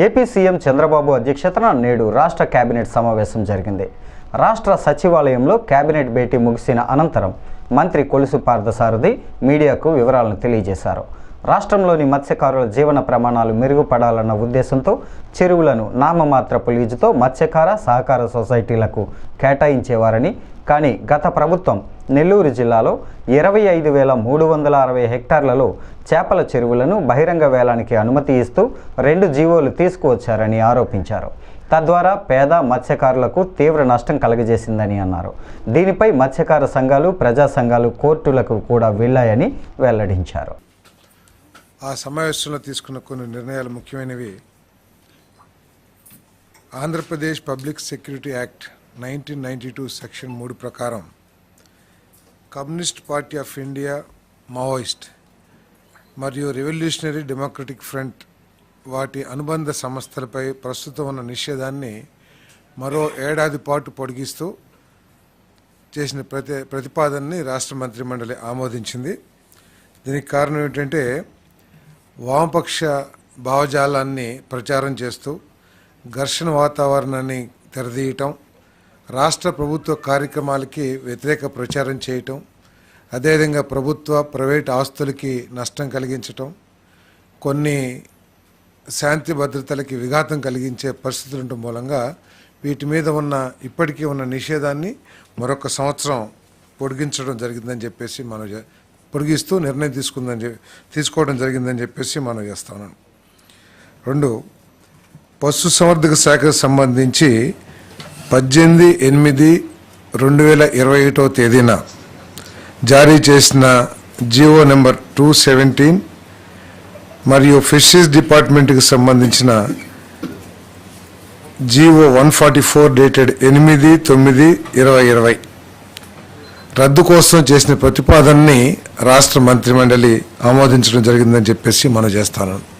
AP CM Chandrababu అధ్యక్షతన నేడు రాష్ట్ర కేబినెట్ సమావేశం జరిగింది. రాష్ట్ర సచివాలయంలో కేబినెట్ భేటీ ముగిసిన అనంతరం మంత్రి కొలుసు పార్థసారథి మీడియాకు వివరాలను తెలియజేశారు. రాష్ట్రంలోని మత్స్యకారుల జీవన ప్రమాణాలు మెరుగుపడాలన్న ఉద్దేశంతో చెరువులను నామమాత్రపు లీజుతో మత్స్యకార సహకార సొసైటీలకు కేటాయించేవారని కానీ గత ప్రభుత్వం నెల్లూరు జిల్లాలో ఇరవై ఐదు వేల మూడు వందల అరవై హెక్టార్లలో చేపల చెరువులను బహిరంగ వేలానికి అనుమతి ఇస్తూ రెండు జీవోలు తీసుకువచ్చారని ఆరోపించారు. తద్వారా పేద మత్స్యకారులకు తీవ్ర నష్టం కలగజేసిందని అన్నారు. దీనిపై మత్స్యకార సంఘాలు ప్రజా సంఘాలు కోర్టులకు కూడా వెళ్ళాయని వెల్లడించారు. ఆ సమావేశంలో తీసుకున్న కొన్ని నిర్ణయాలు ముఖ్యమైనవి. Andhra Pradesh public security act nineteen ninety two section మూడు ప్రకారం communist party of India Maoist మరియు రెవల్యూషనరీ డెమోక్రటిక్ ఫ్రంట్ వాటి అనుబంధ సంస్థలపై ప్రస్తుతం ఉన్న నిషేధాన్ని మరో ఏడాది పాటు పొడిగిస్తూ చేసిన ప్రతి ప్రతిపాదనని రాష్ట్ర మంత్రిమండలి ఆమోదించింది. దీనికి కారణం ఏంటంటే వామపక్ష భావజాలాన్ని ప్రచారం చేస్తూ ఘర్షణ వాతావరణాన్ని తెరదీయటం రాష్ట్ర ప్రభుత్వ కార్యక్రమాలకి వ్యతిరేక ప్రచారం చేయటం అదేవిధంగా ప్రభుత్వ ప్రైవేట్ ఆస్తులకి నష్టం కలిగించటం కొన్ని శాంతి భద్రతలకి విఘాతం కలిగించే పరిస్థితులు ఉండటం మూలంగా వీటి మీద ఉన్న ఇప్పటికీ ఉన్న నిషేధాన్ని మరొక సంవత్సరం పొడిగించడం జరిగిందని చెప్పేసి మనం పొడిగిస్తూ నిర్ణయం తీసుకుందని చె- తీసుకోవడం జరిగిందని చెప్పేసి మనం చేస్తాను రెండు పశు సంవర్ధక శాఖకు సంబంధించి పద్దెనిమిది ఎనిమిది రెండు వేల ఇరవై ఒకటో తేదీన జారీ చేసిన జియో నెంబర్ టూ సెవెంటీన్ మరియు ఫిషరీస్ డిపార్ట్మెంట్కి సంబంధించిన GO one forty four dated ఎనిమిది తొమ్మిది ఇరవై ఇరవై రద్దు కోసం చేసిన ప్రతిపాదనని రాష్ట్ర మంత్రిమండలి ఆమోదించడం జరిగిందని చెప్పేసి మనం చేస్తాను.